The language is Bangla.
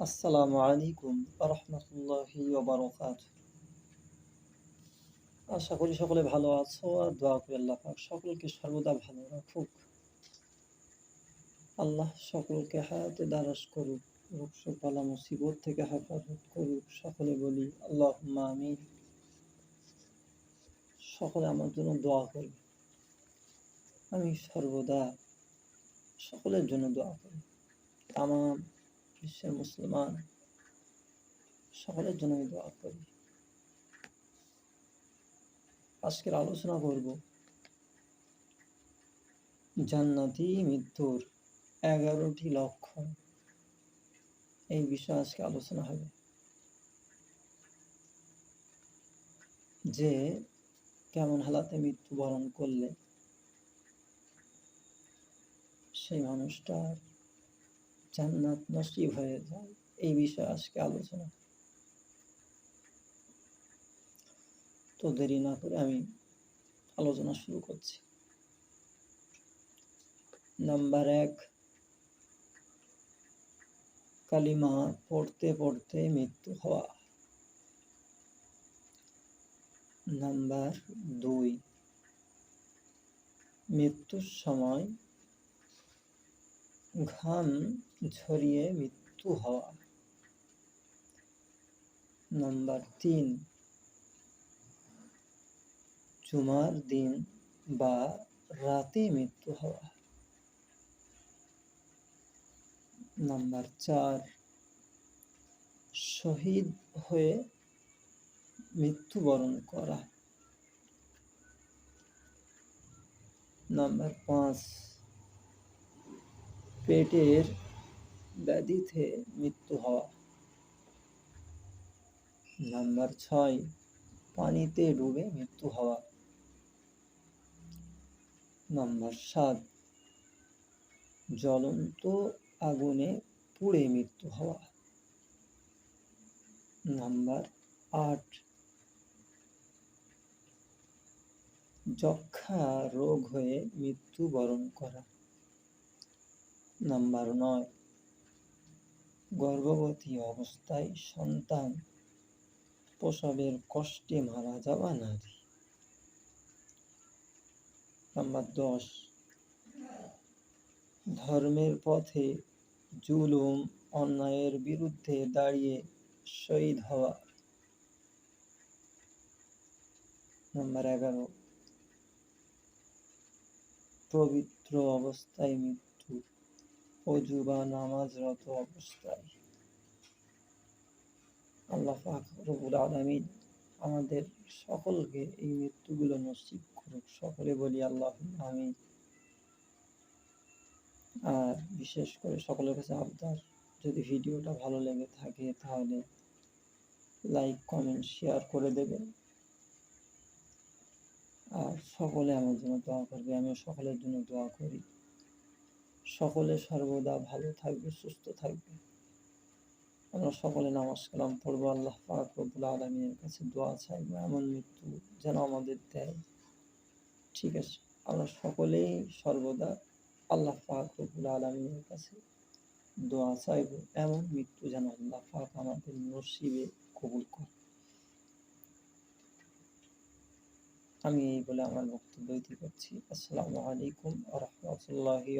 আসসালামু আলাইকুম রহমতুল্লাহি ওবারকাত আশা করি সকলে ভালো আছো আর দোয়া করি আল্লাহ পাক সকলকে সর্বদা ভালো রাখুক। আল্লাহ সকলকে হায়াতে দারাজ করুক, রোগ শোক মুসিবত থেকে হেফাজত করুক, সকলে বলি আল্লাহ আমি সকলে আমার জন্য দোয়া করবে আমি সর্বদা সকলের জন্য দোয়া করি। তাম বিশ্বের মুসলমান সকলের জন্য আমি দোয়া করি। আজকের আলোচনা করব জান্নাতি মৃত্যুর এগারোটি লক্ষণ। এই বিষয়ে আজকে আলোচনা হবে। যে কেমন হালাতে মৃত্যুবরণ করলে সেই মানুষটার জান্নাত নসিব হয়ে যায়। এই বিষয়ে আজকে আলোচনা তো দেরি না করে আমি আলোচনা শুরু করছি। নাম্বার এক, কালিমা পড়তে পড়তে মৃত্যু হওয়া। নাম্বার দুই, মৃত্যুর সময় ঘাম ঝরিয়ে মৃত্যু হওয়া। নাম্বার তিন, জুমার দিন বা রাতে মৃত্যু হওয়া। নাম্বার চার, শহীদ হয়ে মৃত্যুবরণ করা। নাম্বার পাঁচ পেটের ব্যাধিতে মৃত্যু হওয়া। নাম্বার ছয়, পানিতে ডুবে মৃত্যু হওয়া। নাম্বার সাত, জ্বলন্ত আগুনে পুড়ে মৃত্যু হওয়া। নাম্বার আট যক্ষা রোগ হয়ে মৃত্যুবরণ করা। নাম্বার নয়। গর্ভবতী অবস্থায় সন্তান প্রসবের কষ্টে মারা যাওয়া নারী। নাম্বার দশ। ধর্মের পথে জুলুম, অন্যায়ের বিরুদ্ধে দাঁড়িয়ে শহীদ হওয়া। নাম্বার এগারো। পবিত্র অবস্থায় মৃত্যু অজু বা নামাজরত অবস্থায় আল্লাহ পাক রবুল আলমিন আমাদের সকলকে এই মৃত্যুগুলো নসিব করুক সকলে বলি আল্লাহ আমি আর বিশেষ করে সকলের কাছে আবদার যদি ভিডিওটা ভালো লেগে থাকে, তাহলে লাইক কমেন্ট শেয়ার করে দেবেন। আর সকলে আমার জন্য দোয়া করবে, আমিও সকলের জন্য দোয়া করি। সকলে সর্বদা ভালো থাকবে, সুস্থ থাকবে। আমরা সকলে নামাজ কালাম পড়ব, আল্লাহ পাক আলমীর কাছে দোয়া চাইব এমন মৃত্যু যেন আমাদের দেয়। ঠিক আছে, আমরা সকলেই সর্বদা আল্লাহ পাক আলমীর কাছে দোয়া চাইব, এমন মৃত্যু যেন আল্লাহ পাক আমাদের নসিবে কবুল করে আমি এই বলে আমার বক্তব্য দিতে পারছি আসসালামু আলাইকুম রহমতুল্লাহি